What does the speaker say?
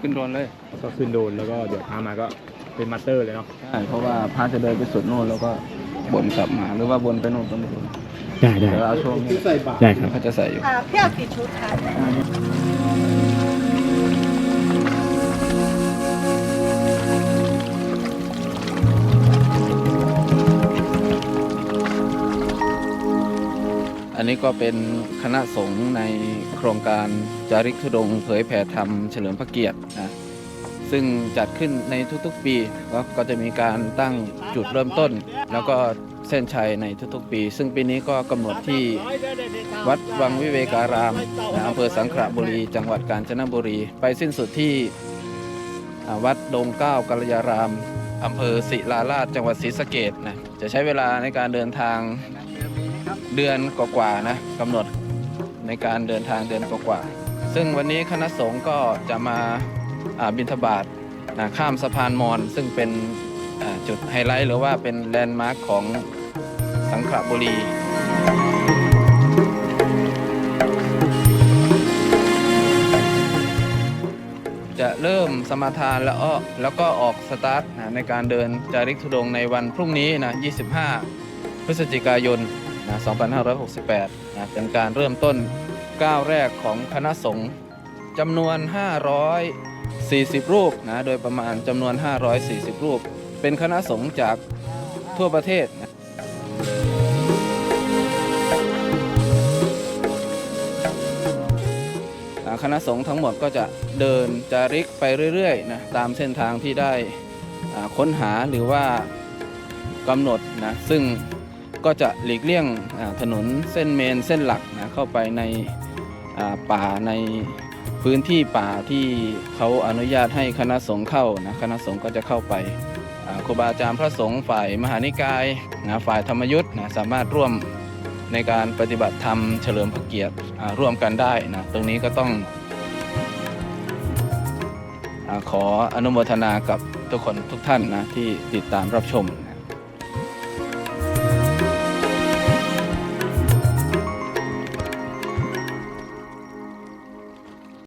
ขึ้นโดรนเลย ก็ขึ้นโดนแล้วก็เดี๋ยวพามาก็เป็นมาสเตอร์เลยเนาะใช่เพราะว่าพระจะเดินไปสุดโน่นแล้วก็วนกลับมาหรือว่าวนไปโน่นก็ไม่รู้ได้ได้เดี๋ยวเอาช่วงนี้ได้ครับเขาจะใส่อยู่อ่าพี่เอากี่ชุดคะ อันนี้ก็เป็นคณะสงฆ์ในโครงการจาริกธุดงค์เผยแผ่ธรรมเฉลิมพระเกียรตินะซึ่งจัดขึ้นในทุกๆปีก็ก็จะมีการตั้งจุดเริ่มต้น แล้วก็เส้นชัยในทุกๆปี ซึ่งปีนี้ก็กำหนดที่วัดวังวิเวการามอำเภอสังขละบุรี จังหวัดกาญจนบุรี ไปสิ้นสุดที่วัดดงเก้ากัลยารามอำเภอศิลาราชจังหวัดศรีสะเกดนะจะใช้เวลาในการเดินทาง เดือนกว่าๆนะกำหนดในการเดินทางเดือนกว่าๆซึ่งวันนี้คณะสงฆ์ก็จะมาบิณฑบาตนะข้ามสะพานมอญซึ่งเป็นจุดไฮไลท์หรือว่าเป็นแลนด์มาร์คของสังขละบุรีจะเริ่มสมาทานแล้วก็แล้วก็ออกสตาร์ทนะในการเดินจาริกธุดงในวันพรุ่งนี้นะ 25 พฤศจิกายน นะ2568นะเป็นการเริ่มต้นก้าวแรกของคณะสงฆ์จำนวน 540 รูปนะโดยประมาณจำนวน 540 รูป เป็นคณะสงฆ์จากทั่วประเทศนะคณะสงฆ์ทั้งหมดก็จะเดินจาริกไปเรื่อยๆนะตามเส้นทางที่ได้ค้นหาหรือว่ากำหนดนะซึ่ง ก็จะหลีกเลี่ยงถนนเส้นเมนเส้นหลักนะเข้าไปในป่าในพื้นที่ป่าที่เขาอนุญาตให้คณะสงฆ์เข้านะคณะสงฆ์ก็จะเข้าไปครูบาอาจารย์พระสงฆ์ฝ่ายมหานิกายนะฝ่ายธรรมยุทธ์นะสามารถร่วมในการปฏิบัติธรรมเฉลิมพระเกียรติร่วมกันได้นะตรงนี้ก็ต้องอขออนุโมทนากับทุกคนทุกท่านนะที่ติดตามรับชม